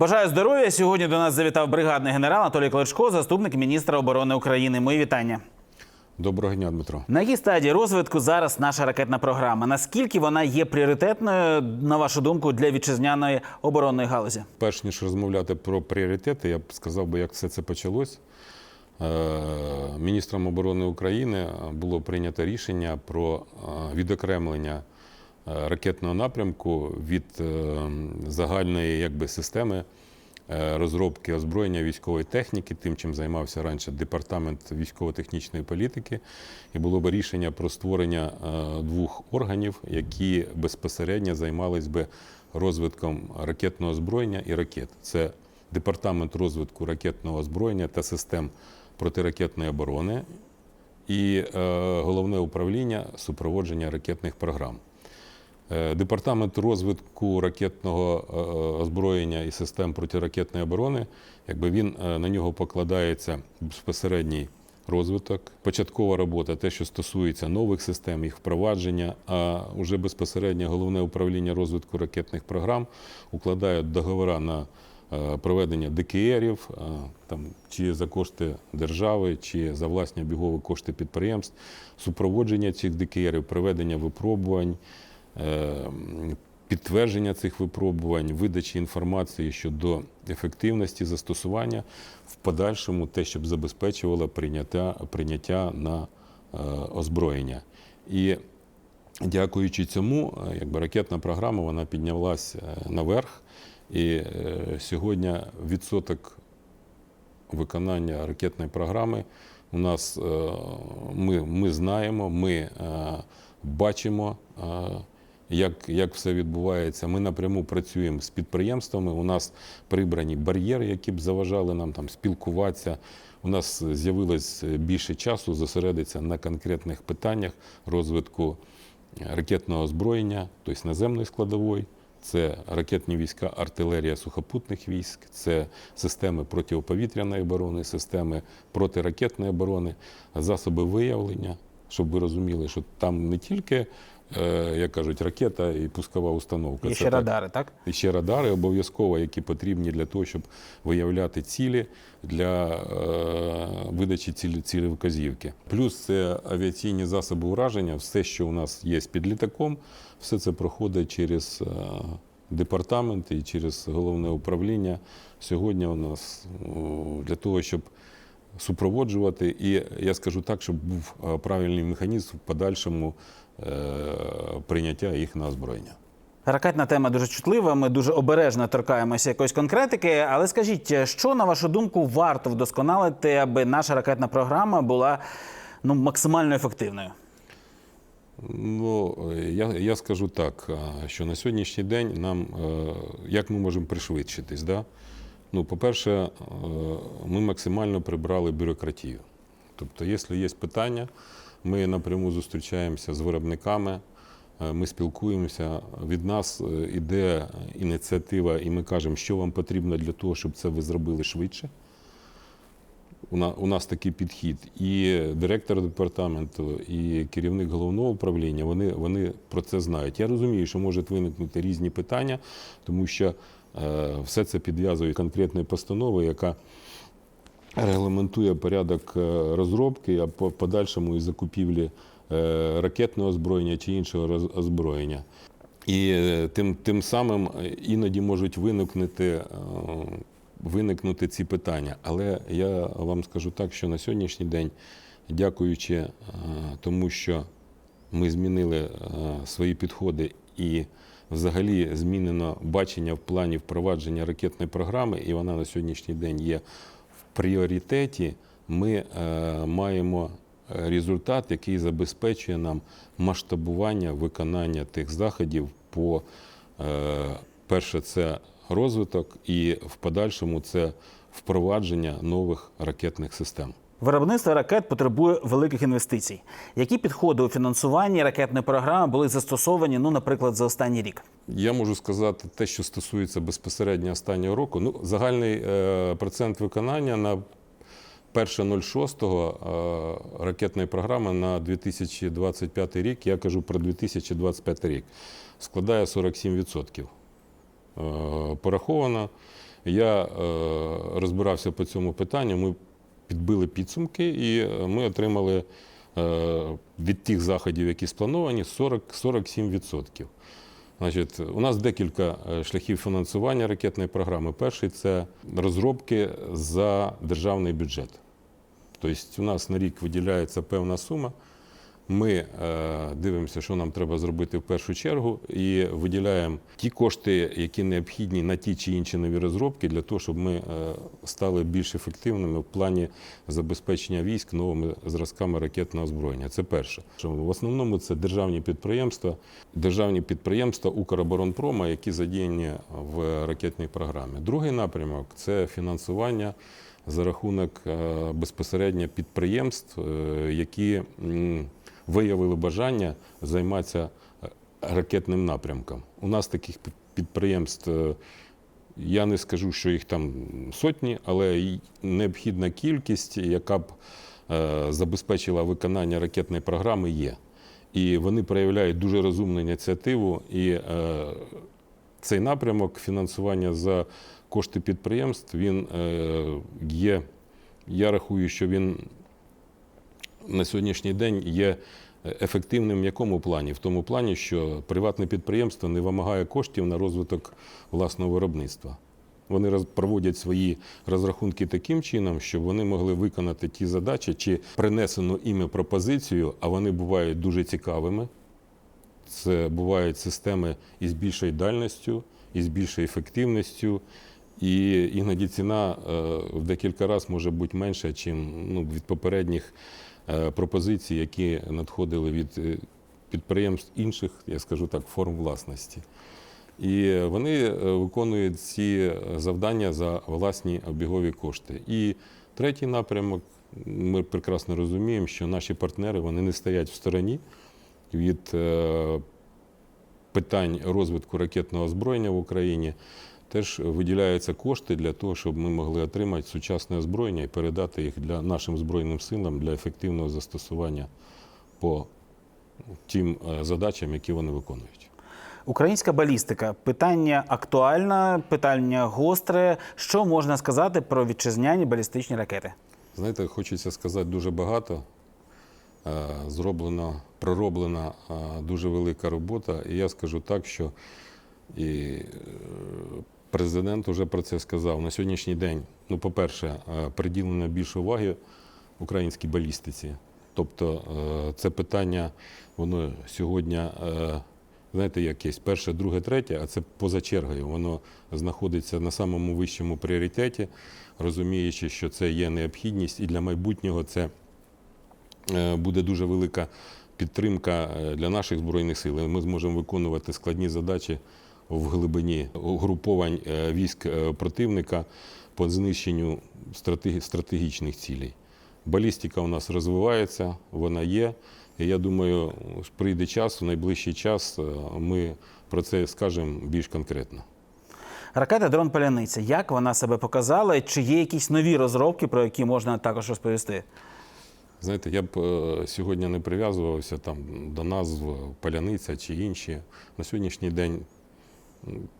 Бажаю здоров'я. Сьогодні до нас завітав бригадний генерал Анатолій Кличко, заступник міністра оборони України. Мої вітання. Доброго дня, Дмитро. На якій стадії розвитку зараз наша ракетна програма? Наскільки вона є пріоритетною, на вашу думку, для вітчизняної оборонної галузі? Перш ніж розмовляти про пріоритети, я б сказав би, як все це почалось. Е, Міністром оборони України було прийнято рішення про е, відокремлення ракетного напрямку від е, загальної якби, системи е, розробки озброєння військової техніки, тим, чим займався раніше департамент військово-технічної політики, і було б рішення про створення е, двох органів, які безпосередньо займались би розвитком ракетного озброєння і ракет. Це департамент розвитку ракетного озброєння та систем протиракетної оборони і е, головне управління супроводження ракетних програм. Е, Департамент розвитку ракетного е, озброєння і систем протиракетної оборони, якби він е, на нього покладається безпосередній розвиток, початкова робота, те, що стосується нових систем, їх впровадження, а вже безпосередньо головне управління розвитку ракетних програм укладають договори на е, проведення ДКРів, е, там, чи за кошти держави, чи за власні обігові кошти підприємств, супроводження цих ДКРів, проведення випробувань, е, підтвердження цих випробувань, видачі інформації щодо ефективності застосування в подальшому те, щоб забезпечувало прийняття, прийняття на е, озброєння. І дякуючи цьому, е, якби ракетна програма вона піднялась е, наверх. І сьогодні відсоток виконання ракетної програми у нас ми, ми знаємо, ми бачимо, як, як все відбувається. Ми напряму працюємо з підприємствами. У нас прибрані бар'єри, які б заважали нам там спілкуватися. У нас з'явилось більше часу зосередитися на конкретних питаннях розвитку ракетного озброєння, тобто наземної складової. Це ракетні війська, артилерія сухопутних військ, це системи протиповітряної оборони, системи протиракетної оборони, засоби виявлення, щоб ви розуміли, що там не тільки, е, як кажуть, ракета і пускова установка. Це ще так- радари, так? і ще радари обов'язково, які потрібні для того, щоб виявляти цілі для е, видачі цілі, цілевказівки. Плюс це авіаційні засоби ураження, все, що у нас є під літаком, все це проходить через е, департамент і через головне управління. Сьогодні у нас о, для того, щоб супроводжувати, і я скажу так, щоб був е, правильний механізм в подальшому е, прийняття їх на озброєння. Ракетна тема дуже чутлива. Ми дуже обережно торкаємося якоїсь конкретики. Але скажіть, що на вашу думку варто вдосконалити, аби наша ракетна програма була ну максимально ефективною? Ну, е, я, я скажу так, що на сьогоднішній день нам, е, як ми можемо пришвидшитись? Да? Ну, по-перше, е, ми максимально прибрали бюрократію. Тобто, якщо є питання, ми напряму зустрічаємося з виробниками, е, ми спілкуємося, від нас е, іде ініціатива, і ми кажемо, що вам потрібно для того, щоб це ви зробили швидше. У нас такий підхід. І директор департаменту, і керівник головного управління вони, вони про це знають. Я розумію, що можуть виникнути різні питання, тому що е, все це підв'язує конкретною постановою, яка регламентує порядок е, розробки, а по подальшому і закупівлі е, ракетного озброєння чи іншого озброєння. І е, тим, тим самим іноді можуть виникнути, виникнути ці питання. Але я вам скажу так, що на сьогоднішній день, дякуючи тому, що ми змінили свої підходи і взагалі змінено бачення в плані впровадження ракетної програми, і вона на сьогоднішній день є пріоритеті. Ми е, маємо результат, який забезпечує нам масштабування виконання тих заходів по е, перше, це розвиток, і в подальшому це впровадження нових ракетних систем. Виробництво ракет потребує великих інвестицій. Які підходи у фінансуванні ракетної програми були застосовані, ну, наприклад, за останній рік? Я можу сказати те, що стосується безпосередньо останнього року. Ну, загальний е, процент виконання на 1.06 е, ракетної програми на 2025 рік, я кажу про 2025 рік, складає 47%. Е, пораховано. Я е, розбирався по цьому питанню. Ми підбили підсумки, і е, ми отримали е, від тих заходів, які сплановані, 40, 47%. Значить, у нас декілька е, шляхів фінансування ракетної програми. Перший це розробки за державний бюджет. Тобто у нас на рік виділяється певна сума. Ми е, дивимося, що нам треба зробити в першу чергу, і виділяємо ті кошти, які необхідні на ті чи інші нові розробки, для того, щоб ми е, стали більш ефективними в плані забезпечення військ новими зразками ракетного озброєння. Це перше. В основному це державні підприємства, державні підприємства Укроборонпрома, які задіяні в ракетній програмі. Другий напрямок це фінансування за рахунок е, безпосередньо підприємств, які виявили бажання займатися е, ракетним напрямком. У нас таких підприємств. е, Я не скажу, що їх там сотні, але необхідна кількість, яка б е, забезпечила виконання ракетної програми, є. І вони проявляють дуже розумну ініціативу. І цей напрямок фінансування за кошти підприємств він є. Я рахую, що він на сьогоднішній день є ефективним в якому плані? В тому плані, що приватне підприємство не вимагає коштів на розвиток власного виробництва. Вони проводять свої розрахунки таким чином, щоб вони могли виконати ті задачі, чи принесену іми пропозицію, а вони бувають дуже цікавими. Це бувають системи із більшою дальністю, із більшою ефективністю. І іноді ціна е, в декілька разів може бути менша, ніж ну, від попередніх е, пропозицій, які надходили від е, підприємств інших, я скажу так, форм власності. І вони е, виконують ці завдання за власні обігові кошти. І третій напрямок, ми прекрасно розуміємо, що наші партнери вони не стоять в стороні від питань розвитку ракетного озброєння в Україні. Теж виділяються кошти для того, щоб ми могли отримати сучасне озброєння і передати їх для нашим збройним силам для ефективного застосування по тим е, задачам, які вони виконують. Українська балістика питання актуальне, питання гостре. Що можна сказати про вітчизняні балістичні ракети? Знаєте, хочеться сказати дуже багато. Е, Зроблена, пророблена е, дуже велика робота. І я скажу так, що і президент вже про це сказав. На сьогоднішній день, ну, по-перше, е, приділено більше уваги українській балістиці. Тобто е, це питання, воно сьогодні, е, знаєте, якесь перше, друге, третє, а це поза чергою. Воно знаходиться на самому вищому пріоритеті, розуміючи, що це є необхідність, і для майбутнього це буде дуже велика підтримка для наших збройних сил. Ми зможемо виконувати складні задачі в глибині угруповань е, військ е, противника по знищенню стратегічних цілей. Балістика у нас розвивається, вона є. І я думаю, прийде час, в найближчий час е, ми про це скажемо більш конкретно. Ракета дрон Паляниця. Як вона себе показала? І Чи є якісь нові розробки, про які можна також розповісти? Знаєте, я б сьогодні не прив'язувався там до назв паляниця чи інші. На сьогоднішній день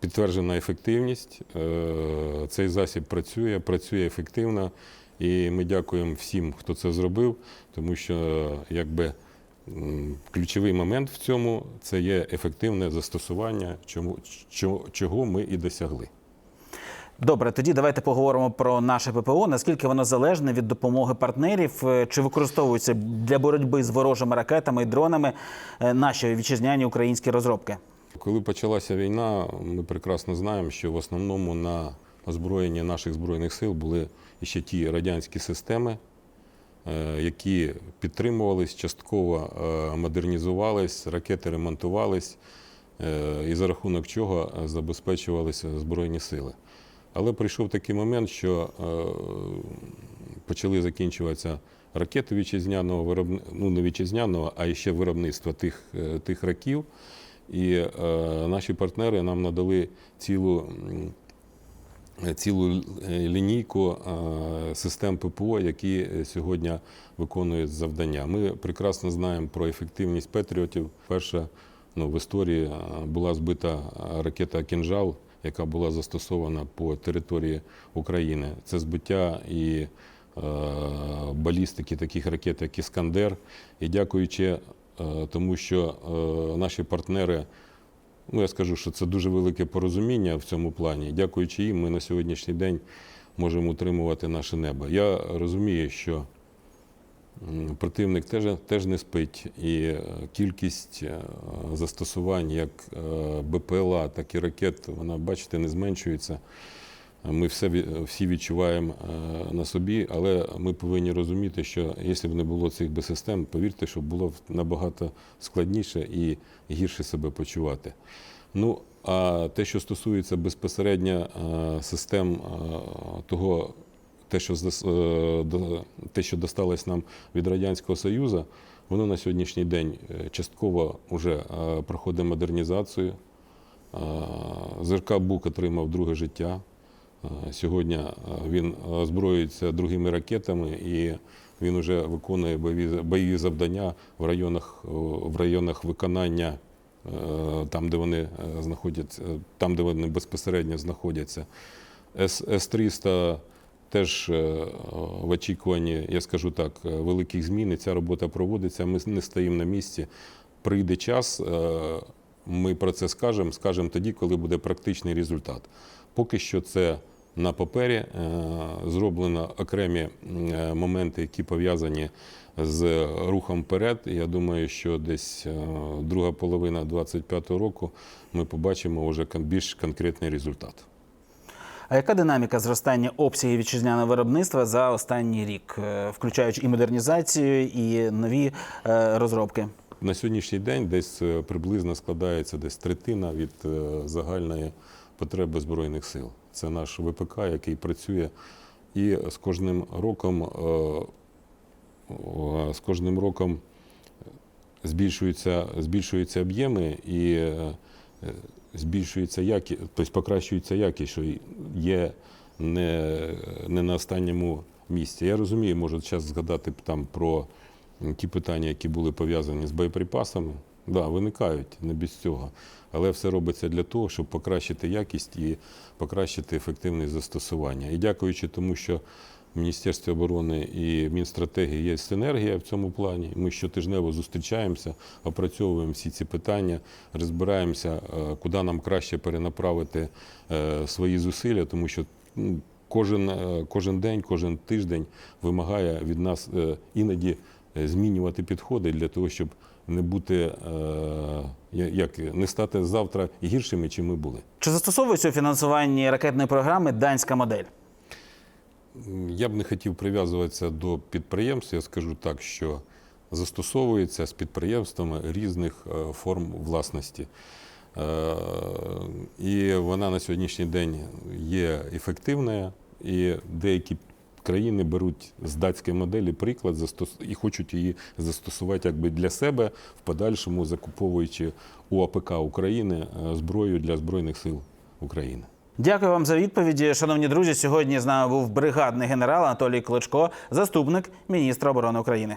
підтверджена ефективність. Е, Цей засіб працює, працює ефективно. І ми дякуємо всім, хто це зробив, тому що якби ключовий момент в цьому це є ефективне застосування, чого ми і досягли. Добре, тоді давайте поговоримо про наше ППО. Наскільки воно залежне від допомоги партнерів, Е, чи використовуються для боротьби з ворожими ракетами і дронами е, наші вітчизняні українські розробки? Коли почалася війна, ми прекрасно знаємо, що в основному на озброєнні наших збройних сил були ще ті радянські системи, е, які підтримувались, частково е, модернізувались, ракети ремонтувались, е, і за рахунок чого забезпечувалися збройні сили. Але прийшов такий момент, що почали закінчуватися ракети вітчизняного ну не вітчизняного, а ще виробництва тих, тих раків. І е, наші партнери нам надали цілу, цілу е, лінійку е, систем ППО, які сьогодні виконують завдання. Ми прекрасно знаємо про ефективність патріотів. Перша ну, в історії е, була збита ракета Кінжал, яка була застосована по території України. Це збиття і е, балістики таких ракет, як Іскандер. І дякуючи тому, що е, наші партнери, ну я скажу, що це дуже велике порозуміння в цьому плані. Дякуючи їм, ми на сьогоднішній день можемо утримувати наше небо. Я розумію, що противник теж, теж не спить, і е, кількість е, застосувань як е, БПЛА, так і ракет, вона, бачите, не зменшується. Ми все, всі відчуваємо е, на собі, але ми повинні розуміти, що якщо б не було цих би систем, повірте, що було б набагато складніше і гірше себе почувати. Ну, а те, що стосується безпосередньо е, систем е, того, те, що, те, що досталось нам від Радянського Союзу, воно на сьогоднішній день частково вже проходить модернізацію. ЗРК Бук отримав друге життя. Е, Сьогодні е, він озброюється другими ракетами і він вже виконує бойові, завдання в районах, е, в районах виконання, там, де вони знаходяться, там, де вони безпосередньо знаходяться. С- С-300 теж в очікуванні, я скажу так, великих змін. І ця робота проводиться. Ми не стоїмо на місці. Прийде час, ми про це скажемо. Скажемо тоді, коли буде практичний результат. Поки що це на папері е, зроблено окремі е, моменти, які пов'язані з рухом вперед. Я думаю, що десь е, друга половина 2025 року ми побачимо вже більш конкретний результат. А яка динаміка зростання обсягів вітчизняного виробництва за останній рік, включаючи і модернізацію, і нові розробки? На сьогоднішній день десь приблизно складається десь третина від загальної потреби Збройних сил. Це наш ВПК, який працює і з кожним роком, е, з кожним роком збільшуються, збільшуються об'єми і е, е, збільшується якість, тобто покращується якість, що є не, не на останньому місці. Я розумію, можу зараз згадати там про ті питання, які були пов'язані з боєприпасами. Да, виникають не без цього. Але все робиться для того, щоб покращити якість і покращити ефективність застосування. І дякуючи тому, що в Міністерстві оборони і Мінстратегії є синергія в цьому плані. Ми щотижнево зустрічаємося, опрацьовуємо всі ці питання, розбираємося, е, куди нам краще перенаправити е, свої зусилля, тому що ну, кожен, е, кожен день, кожен тиждень вимагає від нас іноді змінювати підходи для того, щоб не бути е, як не стати завтра гіршими, чим ми були. Чи застосовується у фінансуванні ракетної програми данська модель? Я б не хотів прив'язуватися до підприємств. Я скажу так, що застосовується з підприємствами різних е, форм власності. Е, І вона на сьогоднішній день є ефективною, і деякі країни беруть з датської моделі приклад і хочуть її застосувати якби для себе в подальшому, закуповуючи у АПК України е, зброю для Збройних сил України. Дякую вам за відповіді. Шановні друзі, сьогодні з нами був бригадний генерал Анатолій Кличко, заступник міністра оборони України.